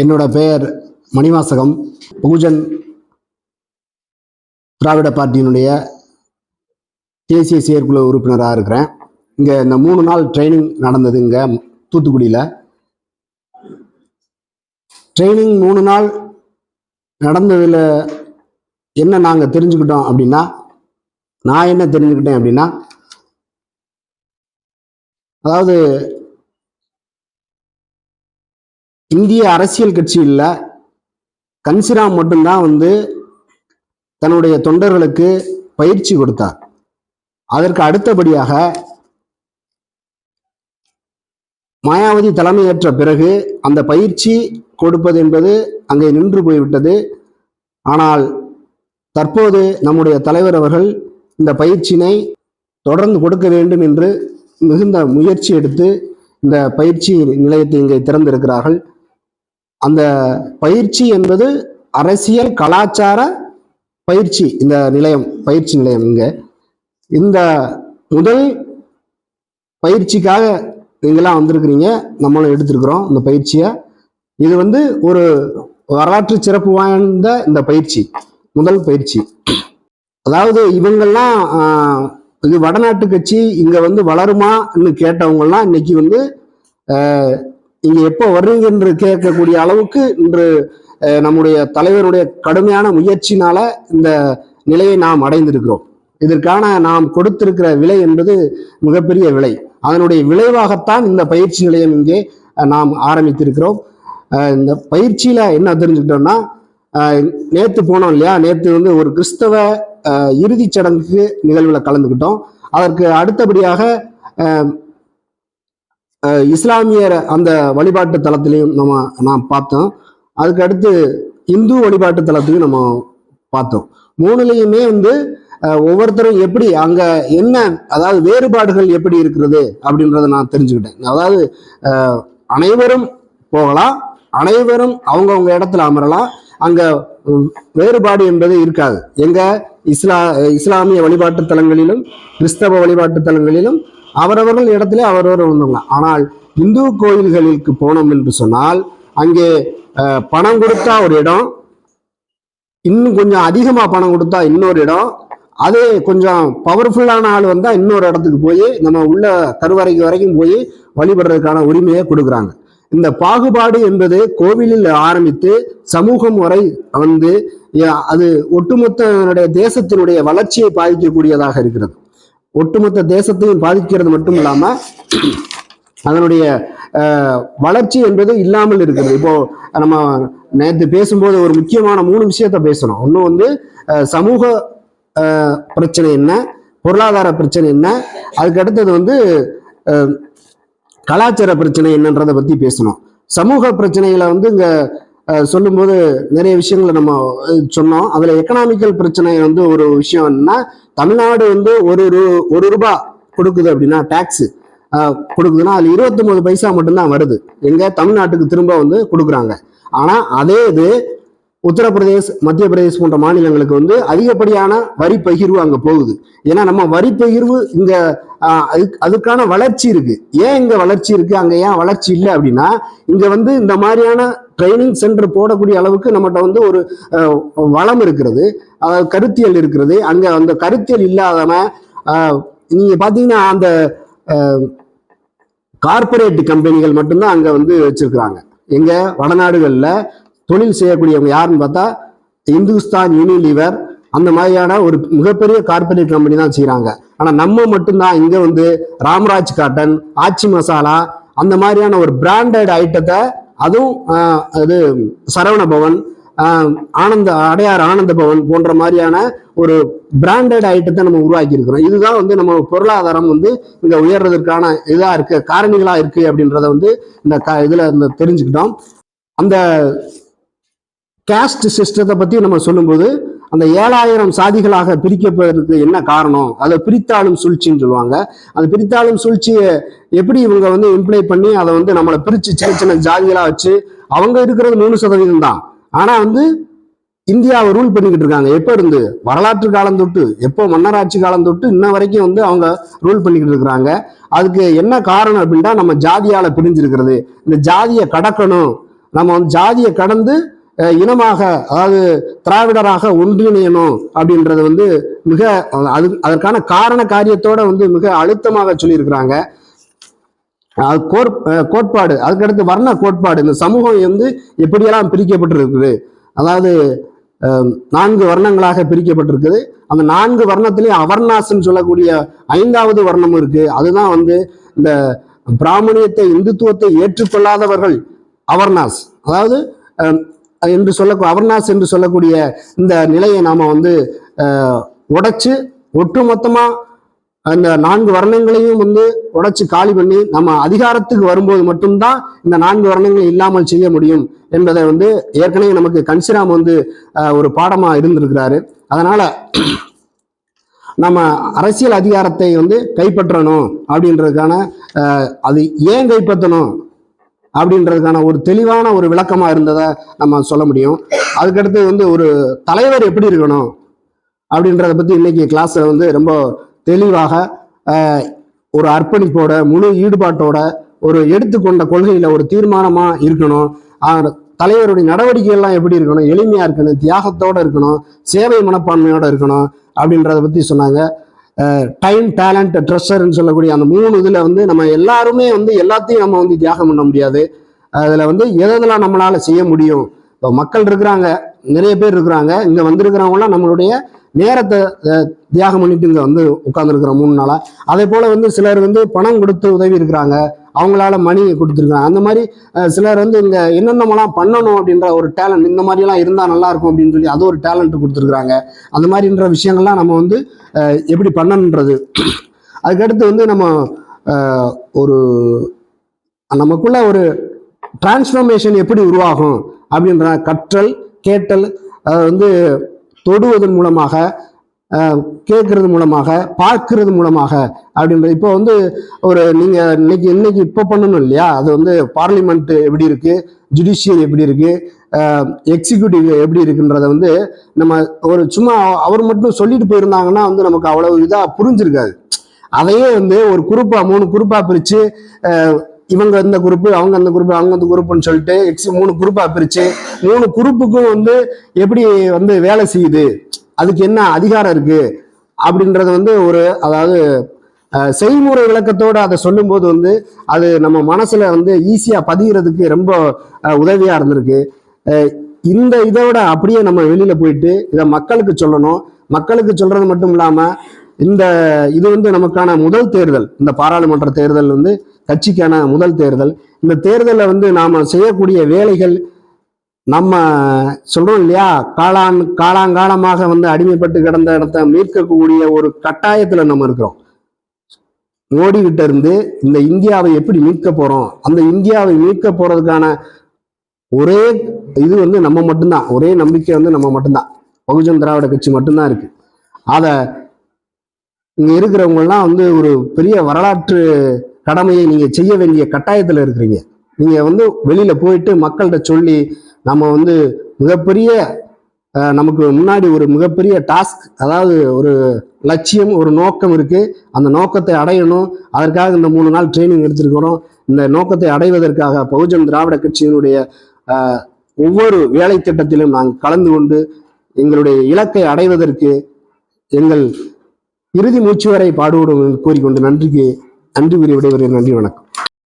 என்னோட பெயர் மணிவாசகம். பகுஜன் திராவிட பார்ட்டியினுடைய தேசிய செயற்குழு உறுப்பினராக இருக்கிறேன். இங்கே இந்த மூணு நாள் ட்ரைனிங் நடந்தது இங்கே தூத்துக்குடியில். ட்ரைனிங் மூணு நாள் நடந்ததில் என்ன நாங்கள் தெரிஞ்சுக்கிட்டோம் அப்படின்னா நான் என்ன தெரிஞ்சுக்கிட்டேன் அப்படின்னா அதாவது இந்திய அரசியல் கட்சியில் கன்சிராம் மட்டும்தான் வந்து தன்னுடைய தொண்டர்களுக்கு பயிற்சி கொடுத்தார். அதற்கு அடுத்தபடியாக மாயாவதி தலைமையேற்ற பிறகு அந்த பயிற்சி கொடுப்பது என்பது அங்கே நின்று போய்விட்டது. ஆனால் தற்போது நம்முடைய தலைவர் அவர்கள் இந்த பயிற்சியினை தொடர்ந்து கொடுக்க வேண்டும் என்று மிகுந்த முயற்சி எடுத்து இந்த பயிற்சி நிலையத்தை இங்கே திறந்திருக்கிறார்கள். அந்த பயிற்சி என்பது அரசியல் கலாச்சார பயிற்சி இந்த நிலையம் பயிற்சி நிலையம் இங்க. இந்த முதல் பயிற்சிக்காக நீங்களாம் வந்திருக்கிறீங்க. நம்மளும் எடுத்திருக்கிறோம் இந்த பயிற்சியை. இது வந்து ஒரு வரலாற்று சிறப்பு வாய்ந்த இந்த பயிற்சி முதல் பயிற்சி. அதாவது இவங்கெல்லாம் இது வடநாட்டு கட்சி இங்க வந்து வளருமான்னு கேட்டவங்கெல்லாம் இன்னைக்கு வந்து இங்க எப்போ வர்றீங்க என்று கேட்கக்கூடிய அளவுக்கு இன்று நம்முடைய தலைவருடைய கடுமையான முயற்சினால இந்த நிலையை நாம் அடைந்திருக்கிறோம். இதற்கான நாம் கொடுத்திருக்கிற விலை என்பது மிகப்பெரிய விலை. அதனுடைய விளைவாகத்தான் இந்த பயிற்சி நிலையம் இங்கே நாம் ஆரம்பித்திருக்கிறோம். இந்த பயிற்சியில என்ன தெரிஞ்சுக்கிட்டோம்னா நேற்று போனோம் இல்லையா? நேற்று வந்து ஒரு கிறிஸ்தவ இறுதிச் சடங்குக்கு நிகழ்வில் கலந்துக்கிட்டோம். அதற்கு அடுத்தபடியாக இஸ்லாமியர் அந்த வழிபாட்டு தலத்திலையும் நம்ம நாம் பார்த்தோம். அதுக்கு அடுத்து இந்து வழிபாட்டு தலத்தையும் நம்ம பார்த்தோம். மூணுலேயுமே வந்து ஒவ்வொருத்தரும் எப்படி அங்க என்ன அதாவது வேறுபாடுகள் எப்படி இருக்கிறது அப்படின்றத நான் தெரிஞ்சுக்கிட்டேன். அதாவது அனைவரும் போகலாம் அனைவரும் அவங்கவுங்க இடத்துல அமரலாம் அங்க வேறுபாடு என்பது இருக்காது. எங்க இஸ்லா இஸ்லாமிய வழிபாட்டு தலங்களிலும் கிறிஸ்தவ வழிபாட்டு தலங்களிலும் அவரவர்கள் இடத்துல அவரவர் வந்தவங்க. ஆனால் இந்து கோயில்களுக்கு போனோம் என்று சொன்னால் அங்கே பணம் கொடுத்தா ஒரு இடம் இன்னும் கொஞ்சம் அதிகமா பணம் கொடுத்தா இன்னொரு இடம் அதே கொஞ்சம் பவர்ஃபுல்லான ஆள் வந்தா இன்னொரு இடத்துக்கு போய் நம்ம உள்ள கருவறைக்கு வரைக்கும் போய் வழிபடுறதுக்கான உரிமையை கொடுக்குறாங்க. இந்த பாகுபாடு என்பது கோவிலில் ஆரம்பித்து சமூகம் வரை வந்து அது ஒட்டுமொத்த தேசத்தினுடைய வளர்ச்சியை பாதிக்கக்கூடியதாக இருக்கிறது. ஒட்டுமொத்த தேசத்தையும் பாதிக்கிறது மட்டும் இல்லாம அதனுடைய வளர்ச்சி என்பது இல்லாமல் இருக்கிறது இப்போ நம்ம நேற்று பேசும்போது ஒரு முக்கியமான மூணு விஷயத்த பேசணும் ஒன்று வந்து சமூக பிரச்சனை என்ன? பொருளாதார பிரச்சனை என்ன? அதுக்கு அடுத்தது வந்து கலாச்சார பிரச்சனை என்னன்றதை பத்தி பேசணும். சமூக பிரச்சனைகளை வந்து இங்க சொல்லும்போது நிறைய விஷயங்களை நம்ம சொன்னோம். அதுல எக்கனாமிக்கல் பிரச்சனை வந்து ஒரு விஷயம் என்னன்னா தமிழ்நாடு வந்து ஒரு ரூ- ஒரு ரூபா கொடுக்குது அப்படின்னா டேக்ஸு கொடுக்குதுன்னா அது இருபத்தொன்பது பைசா மட்டும்தான் வருது. எங்க தமிழ்நாட்டுக்கு திரும்ப வந்து கொடுக்குறாங்க. ஆனா அதே இது உத்தரப்பிரதேஷ் மத்திய பிரதேஷ் போன்ற மாநிலங்களுக்கு வந்து அதிகப்படியான வரி பகிர்வு அங்க போகுது. ஏன்னா நம்ம வரி பகிர்வு இங்க அதுக்கு அதுக்கான வளர்ச்சி இருக்கு. ஏன் இங்க வளர்ச்சி இருக்கு? அங்க ஏன் வளர்ச்சி இல்லை அப்படின்னா இங்க வந்து இந்த மாதிரியான ட்ரைனிங் சென்டர் போடக்கூடிய அளவுக்கு நம்மகிட்ட வந்து ஒரு வளம் இருக்கிறது. அதாவது கருத்தியல் இருக்கிறது. அங்க அந்த கருத்தியல் இல்லாதவன் நீங்கள் நீங்க பாத்தீங்கன்னா அந்த கார்ப்பரேட் கம்பெனிகள் மட்டும்தான் அங்க வந்து வச்சிருக்கிறாங்க. எங்க? வடநாடுகளில் தொழில் செய்யக்கூடியவங்க யாருன்னு பார்த்தா இந்துஸ்தான் யூனிலிவர் அந்த மாதிரியான ஒரு மிகப்பெரிய கார்ப்பரேட் கம்பெனி தான் செய்கிறாங்க ஆனால் நம்ம மட்டும்தான் இங்கே வந்து ராம்ராஜ் காட்டன் ஆச்சி மசாலா அந்த மாதிரியான ஒரு பிராண்டட் ஐட்டத்தை அதுவும் அது சரவண பவன் ஆனந்த அடையார் ஆனந்த பவன் போன்ற மாதிரியான ஒரு பிராண்டட் ஐட்டத்தை நம்ம உருவாக்கி இருக்கிறோம் இதுதான் வந்து நம்ம பொருளாதாரம் வந்து இங்க உயர்றதுக்கான இதா இருக்கு காரணிகளா இருக்கு அப்படின்றத வந்து இந்த க- இதுல இந்த தெரிஞ்சுக்கிட்டோம். அந்த கேஸ்ட் சிஸ்டத்தை பத்தி நம்ம சொல்லும்போது அந்த ஏழாயிரம் சாதிகளாக பிரிக்கப்படுறதுக்கு என்ன காரணம்? அதை பிரித்தாளும் சூழ்ச்சின்னு சொல்லுவாங்க. அந்த பிரித்தாளும் சூழ்ச்சியை எப்படி இவங்க வந்து இம்ப்ளை பண்ணி அதை வந்து நம்மளை பிரித்து சின்ன சின்ன ஜாதிகளாக வச்சு அவங்க இருக்கிறது மூணு சதவீதம் தான். ஆனால் வந்து இந்தியாவை ரூல் பண்ணிக்கிட்டு இருக்காங்க. எப்போ இருந்து? வரலாற்று காலம் தொட்டு எப்போ மன்னராட்சி காலம் தொட்டு இன்ன வரைக்கும் வந்து அவங்க ரூல் பண்ணிக்கிட்டு இருக்கிறாங்க. அதுக்கு என்ன காரணம் அப்படின்னா நம்ம ஜாதியால பிரிஞ்சிருக்கிறது. இந்த ஜாதியை கடக்கணும். நம்ம வந்து ஜாதியை கடந்து இனமாக அதாவது திராவிடராக ஒன்றிணையணும் அப்படின்றது வந்து மிக அது அதற்கான காரண காரியத்தோட வந்து மிக அழுத்தமாக சொல்லியிருக்கிறாங்க. அது கோர் கோட்பாடு அதுக்கடுத்து வர்ண கோட்பாடு இந்த சமூகம் வந்து எப்படியெல்லாம் பிரிக்கப்பட்டிருக்குது? அதாவது நான்கு வர்ணங்களாக பிரிக்கப்பட்டிருக்குது. அந்த நான்கு வர்ணத்திலையும் அவர்ணாஸ்ன்னு சொல்லக்கூடிய ஐந்தாவது வர்ணமும் இருக்கு. அதுதான் வந்து இந்த பிராமணியத்தை இந்துத்துவத்தை ஏற்றுக்கொள்ளாதவர்கள் அவர்ணாஸ். அதாவது என்று சொல்ல அவர்னாஸ் என்று சொல்லக்கூடிய இந்த நிலையை நாம வந்து உடைச்சு ஒட்டுமொத்தமா அந்த நான்கு வர்ணங்களையும் வந்து உடைச்சு காலி பண்ணி நம்ம அதிகாரத்துக்கு வரும்போது மட்டும்தான் இந்த நான்கு வர்ணங்கள் இல்லாமல் செய்ய முடியும் என்பதை வந்து ஏற்கனவே நமக்கு கன்சிராம் வந்து ஒரு பாடமா இருந்திருக்கிறாரு. அதனால நம்ம அரசியல் அதிகாரத்தை வந்து கைப்பற்றணும் அப்படின்றதுக்கான அது ஏன் கைப்பற்றணும்? அப்படின்றதுக்கான ஒரு தெளிவான ஒரு விளக்கமாக இருந்ததை நம்ம சொல்ல முடியும். அதுக்கடுத்து வந்து ஒரு தலைவர் எப்படி இருக்கணும் அப்படின்றத பற்றி இன்னைக்கு கிளாஸில் வந்து ரொம்ப தெளிவாக ஒரு அர்ப்பணிப்போட முழு ஈடுபாட்டோட ஒரு எடுத்துக்கொண்ட கொள்கையில் ஒரு தீர்மானமாக இருக்கணும். தலைவருடைய நடவடிக்கை எல்லாம் எப்படி இருக்கணும்? எளிமையாக இருக்கணும் தியாகத்தோடு இருக்கணும் சேவை மனப்பான்மையோடு இருக்கணும் அப்படின்றத பற்றி சொன்னாங்க. டைம் டேலண்ட் ட்ரெஷர்னு சொல்லக்கூடிய அந்த மூணு இதில் வந்து நம்ம எல்லாருமே வந்து எல்லாத்தையும் நம்ம வந்து தியாகம் பண்ண முடியாது. அதில் வந்து எதெல்லாம் நம்மளால் செய்ய முடியும்? இப்போ மக்கள் இருக்கிறாங்க நிறைய பேர் இருக்கிறாங்க. இங்கே வந்திருக்கிறவங்களாம் நம்மளுடைய நேரத்தை தியாகம் பண்ணிட்டு இங்கே வந்து உட்காந்துருக்குறோம் மூணு நாளாக அதே போல் வந்து சிலர் வந்து பணம் கொடுத்து உதவி இருக்கிறாங்க. அவங்களால மணி கொடுத்துருக்காங்க. அந்த மாதிரி சிலர் வந்து இங்கே என்னென்னமெல்லாம் பண்ணணும் அப்படின்ற ஒரு டேலண்ட் இந்த மாதிரிலாம் இருந்தால் நல்லா இருக்கும் அப்படின்னு சொல்லி அது ஒரு டேலண்ட் கொடுத்துருக்குறாங்க. அந்த மாதிரின்ற விஷயங்கள்லாம் நம்ம வந்து எப்படி பண்ணணுன்றது. அதுக்கடுத்து வந்து நம்ம ஒரு நமக்குள்ள ஒரு டிரான்ஸ்ஃபர்மேஷன் எப்படி உருவாகும் அப்படின்ற கற்றல் கேட்டல் அதை வந்து தொடுவதன் மூலமாக கேட்கறது மூலமாக பார்க்கறது மூலமாக அப்படின்றது. இப்போ வந்து ஒரு நீங்க இன்னைக்கு இன்னைக்கு இப்போ பண்ணணும் இல்லையா? அது வந்து பார்லிமெண்ட் எப்படி இருக்கு? ஜுடிஷியரி எப்படி இருக்கு? எக்ஸிக்யூட்டிவ் எப்படி இருக்குன்றத வந்து நம்ம ஒரு சும்மா அவர் மட்டும் சொல்லிட்டு போயிருந்தாங்கன்னா வந்து நமக்கு அவ்வளவு இதா புரிஞ்சிருக்காது. அதையே வந்து ஒரு குரூப்பா மூணு குரூப்பா பிரிச்சு இவங்க இந்த குரூப் அவங்க அந்த குரூப் அவங்க அந்த குரூப்னு சொல்லிட்டு எக்ஸ் மூணு குரூப்பா பிரிச்சு மூணு குரூப்புக்கும் வந்து எப்படி வந்து வேலை செய்யுது? அதுக்கு என்ன அதிகாரம் இருக்கு? அப்படின்றத வந்து ஒரு அதாவது செய்முறை விளக்கத்தோடு அதை சொல்லும்போது வந்து அது நம்ம மனசில் வந்து ஈஸியாக பதிகிறதுக்கு ரொம்ப உதவியாக இருந்திருக்கு. இந்த இதோட அப்படியே நம்ம வெளியில் போயிட்டு இதை மக்களுக்கு சொல்லணும். மக்களுக்கு சொல்றது மட்டும் இல்லாமல் இந்த இது வந்து நமக்கான முதல் தேர்தல். இந்த பாராளுமன்ற தேர்தல் வந்து கட்சிக்கான முதல் தேர்தல். இந்த தேர்தலில் வந்து நாம் செய்யக்கூடிய வேலைகள் நம்ம சொல்றோம் இல்லையா? காளான் காலாங்காலமாக வந்து அடிமைப்பட்டு கிடந்த இடத்த மீட்கக்கூடிய ஒரு கட்டாயத்துல நம்ம இருக்கிறோம். ஓடிக்கிட்ட இருந்து இந்த இந்தியாவை எப்படி மீட்க போறோம்? அந்த இந்தியாவை மீட்க போறதுக்கான ஒரே இது வந்து நம்ம மட்டும்தான். ஒரே நம்பிக்கை வந்து நம்ம மட்டும்தான். பகுஜன் திராவிட கட்சி மட்டும்தான் இருக்கு. அதை இங்க இருக்கிறவங்கலாம் வந்து ஒரு பெரிய வரலாற்று கடமையை நீங்க செய்ய வேண்டிய கட்டாயத்துல இருக்கிறீங்க. நீங்க வந்து வெளியில போயிட்டு மக்கள்கிட்ட சொல்லி நம்ம வந்து மிகப்பெரிய நமக்கு முன்னாடி ஒரு மிகப்பெரிய டாஸ்க் அதாவது ஒரு லட்சியம் ஒரு நோக்கம் இருக்கு. அந்த நோக்கத்தை அடையணும். அதற்காக இந்த மூணு நாள் ட்ரைனிங் எடுத்திருக்கிறோம். இந்த நோக்கத்தை அடைவதற்காக பகுஜன் திராவிட கட்சியினுடைய ஒவ்வொரு வேலை திட்டத்திலும் நாங்கள் கலந்து கொண்டு எங்களுடைய இலக்கை அடைவதற்கு எங்கள் இறுதி மூச்சு வரை பாடுபடும் என்று கூறிக்கொண்டு நன்றிக்கு நன்றி கூறி விடைபெறுகிறேன். நன்றி வணக்கம்.